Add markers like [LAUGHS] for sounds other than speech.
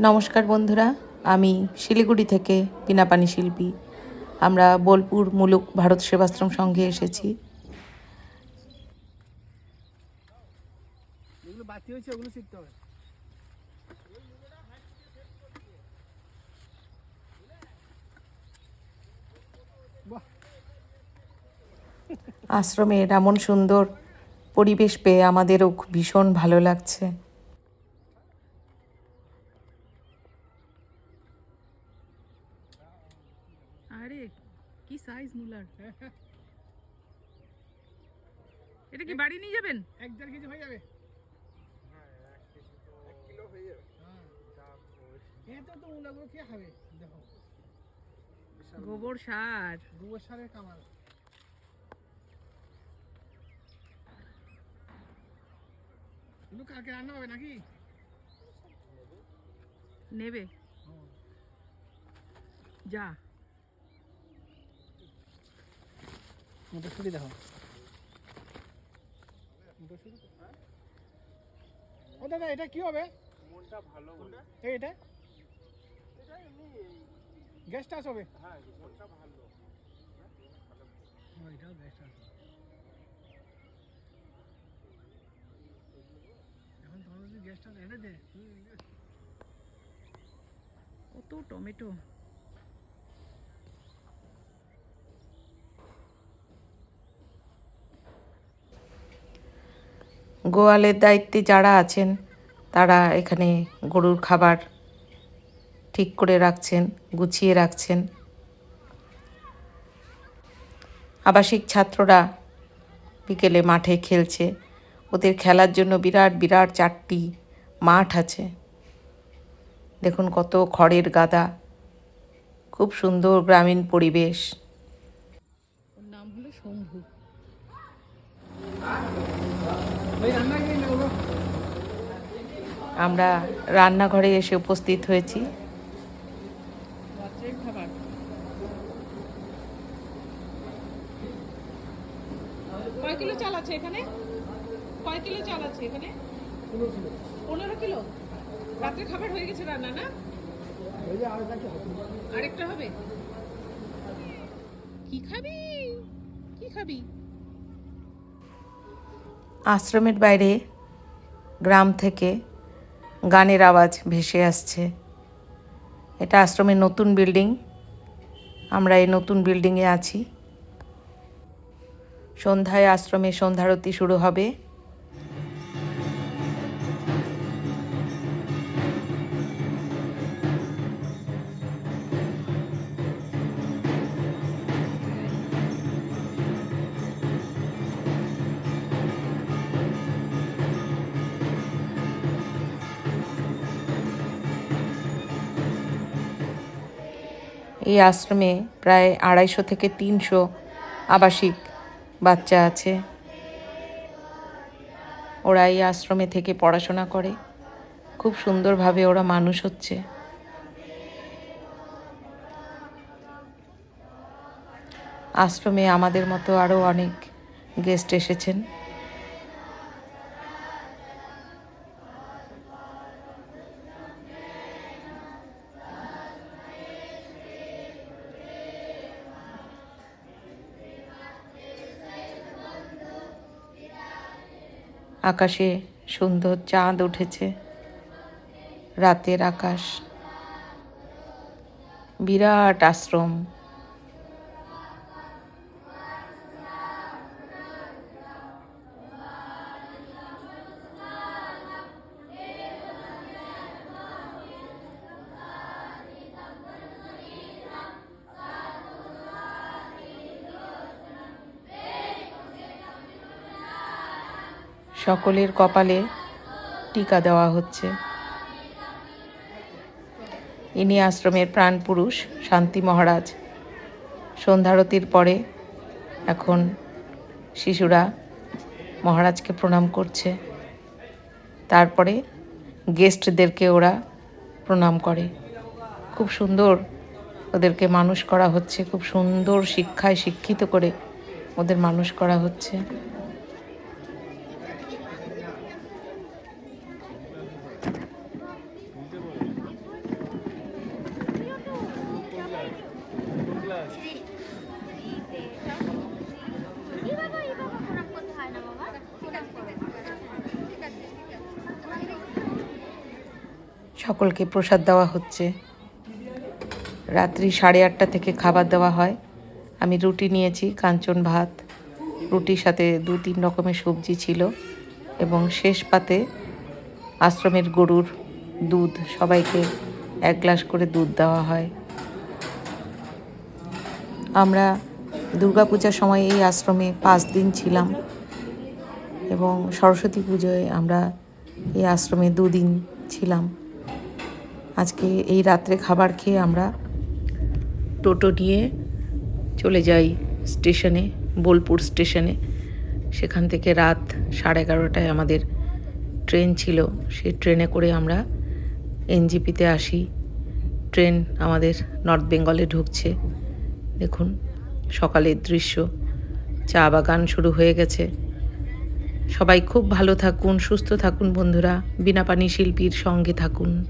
নমস্কার বন্ধুরা আমি শিলিগুড়ি থেকে বিনাপানি শিল্পী। আমরা বোলপুর মুলুক ভারত সেবাশ্রম সংঘে এসেছি। আশ্রমের এমন সুন্দর পরিবেশ পেয়ে আমাদেরও খুব ভীষণ ভালো লাগছে। কি সাইজ মুলার? [LAUGHS] এটা কি বাড়ি নিয়ে যাবেন? এক দেড় কেজি হয়ে যাবে। এক কিলো হয়ে যাবে। হ্যাঁ। তো তো মূলাগুলো কে খাবে দেখো। গোবর সার। গোবর সারের কামাল। কিন্তু কালকে রান্না হবে নাকি? নেবে। যা। মটরশুটি দেখো। ও দাদা এটা কি হবে? মনটা ভালো এই এটা? গ্যাস টাস হবে। হ্যাঁ মনটা ভালো। এটাও গ্যাস টাস এখন টাস এনে দে কত টমেটো। গোয়ালের দায়িত্বে যারা আছেন, তারা এখানে গরুর খাবার ঠিক করে রাখছেন, গুছিয়ে রাখছেন। আবাসিক ছাত্ররা বিকেলে মাঠে খেলছে। ওদের খেলার জন্য বিরাট বিরাট চারটি মাঠ আছে। দেখুন কত খড়ের গাদা। খুব সুন্দর গ্রামীণ পরিবেশ। আমরা রান্নাঘরে এসে উপস্থিত হয়েছি। কয় কিলো চাল আছে এখানে? কয় কিলো চাল আছে এখানে? কিলো? রাত্রে খাবার হয়ে গেছে রান্না, না? হবে? কি খাবি? কি খাবি? আশ্রমের বাইরে গ্রাম থেকে গানের আওয়াজ ভেসে আসছে। এটা আশ্রমের নতুন বিল্ডিং। আমরা এই নতুন বিল্ডিংয়ে আছি। সন্ধ্যায় আশ্রমে সন্ধ্যারতি শুরু হবে। এই আশ্রমে প্রায় আড়াইশো থেকে তিনশো আবাসিক বাচ্চা আছে। ওরা এই আশ্রমে থেকে পড়াশোনা করে। খুব সুন্দরভাবে ওরা মানুষ হচ্ছে। আশ্রমে আমাদের মতো আরও অনেক গেস্ট এসেছেন। আকাশে সুন্দর চাঁদ উঠেছে রাতের আকাশ। বিরাট আশ্রম। সকলের কপালে টিকা দেওয়া হচ্ছে। ইনি আশ্রমের প্রাণ পুরুষ, শান্তি মহারাজ। সন্ধ্যারতির পরে এখন শিশুরা মহারাজকে প্রণাম করছে। তারপরে গেস্টদেরকে ওরা প্রণাম করে। খুব সুন্দর ওদেরকে মানুষ করা হচ্ছে, খুব সুন্দর শিক্ষায় শিক্ষিত করে ওদের মানুষ করা হচ্ছে এই বাবা এই বাবা প্রণাম করতে হয় না বাবা প্রণাম করো ঠিক আছে সকলকে প্রসাদ দেওয়া হচ্ছে। রাত্রি সাড়ে আটটা থেকে খাবার দেওয়া হয়। আমি রুটি নিয়েছি, কাঞ্চন ভাত। রুটির সাথে দু তিন রকমের সবজি ছিল এবং শেষ পাতে আশ্রমের গরুর দুধ, সবাইকে এক গ্লাস করে দুধ দেওয়া হয়। আমরা দুর্গাপূজার সময় এই আশ্রমে পাঁচ দিন ছিলাম এবং সরস্বতী পুজোয় আমরা এই আশ্রমে দুদিন ছিলাম। আজকে এই রাত্রে খাবার খেয়ে আমরা টোটো নিয়ে চলে যাই স্টেশনে, বোলপুর স্টেশনে। সেখান থেকে রাত সাড়ে এগারোটায় আমাদের ট্রেন ছিল। সেই ট্রেনে করে আমরা এনজিপিতে আসি। ট্রেন আমাদের নর্থ বেঙ্গলে ঢুকছে। দেখুন, সকালের দৃশ্য। চা বাগান শুরু হয়ে গেছে। সবাই খুব ভালো থাকুন, সুস্থ থাকুন বন্ধুরা। বিনা পানি শিল্পীর সঙ্গে থাকুন।